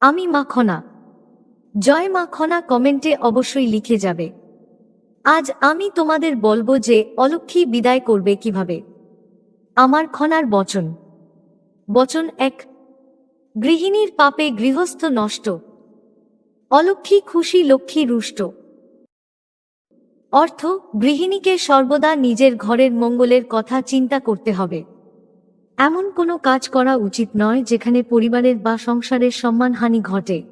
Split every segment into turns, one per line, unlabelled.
আমি মাখনা জয় মাখনা কমেন্টে অবশ্যই লিখে যাবে। আজ আমি তোমাদের বলব যে অলক্ষী বিদায় করবে কীভাবে। আমার খনার বচন। বচন এক, গৃহিণীর পাপে গৃহস্থ নষ্ট। অলক্ষী খুশি লক্ষ্মী রুষ্ট। অর্থ, গৃহিণীকে সর্বদা নিজের ঘরের মঙ্গলের কথা চিন্তা করতে হবে। এমন কোনো কাজ করা উচিত নয় যেখানে পরিবারের বা সংসারের সম্মানহানি ঘটে।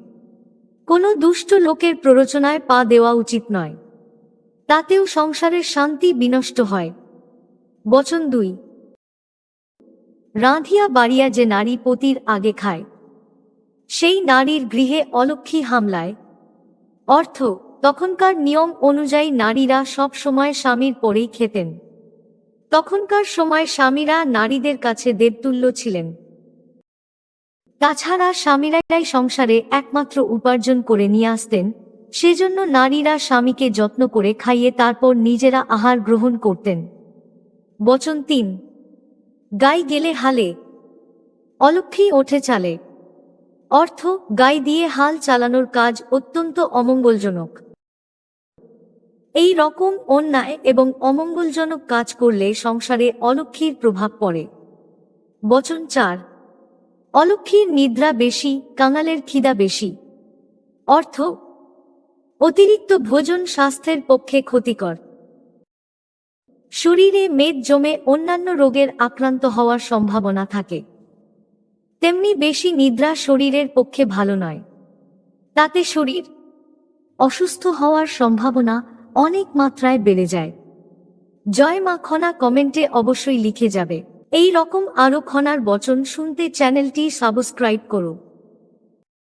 কোনো দুষ্ট লোকের প্ররোচনায় পা দেওয়া উচিত নয়। তাতেও সংসারের শান্তি বিনষ্ট হয়। বচন দুই। রাঁধিয়া বাড়িয়া যে নারী পতির আগে খায়, সেই নারীর গৃহে অলক্ষী হামলায়। অর্থ, তখনকার নিয়ম অনুযায়ী নারীরা সব সময় স্বামীর পরেই খেতেন। তখনকার সময় স্বামীরা নারীদের কাছে দেবতুল্য ছিলেন। তাছাড়া স্বামীরাই সংসারে একমাত্র উপার্জন করে নিয়ে আসতেন, সেজন্য নারীরা স্বামীকে যত্ন করে খাইয়ে তারপর নিজেরা আহার গ্রহণ করতেন। বচন তিন, গাই গেলে হালে অলক্ষী ওঠে চালে। অর্থ, গাই দিয়ে হাল চালানোর কাজ অত্যন্ত অমঙ্গলজনক। এই রকম অন্যায় এবং অমঙ্গলজনক কাজ করলে সংসারে অলক্ষীর প্রভাব পড়ে। বচন চার অলক্ষীর নিদ্রা বেশি, কাঙালের খিদা বেশি। অর্থ, অতিরিক্ত ভোজন স্বাস্থ্যের পক্ষে ক্ষতিকর। শরীরে মেদ জমে অন্যান্য রোগের আক্রান্ত হওয়ার সম্ভাবনা থাকে। তেমনি বেশি নিদ্রা শরীরের পক্ষে ভালো নয়। তাতে শরীর অসুস্থ হওয়ার সম্ভাবনা অনেক মাত্রায় বেড়ে যায়। জয় মা খনা কমেন্টে অবশ্যই লিখে যাবে। এই রকম আরও খনার বচন শুনতে চ্যানেলটি সাবস্ক্রাইব করো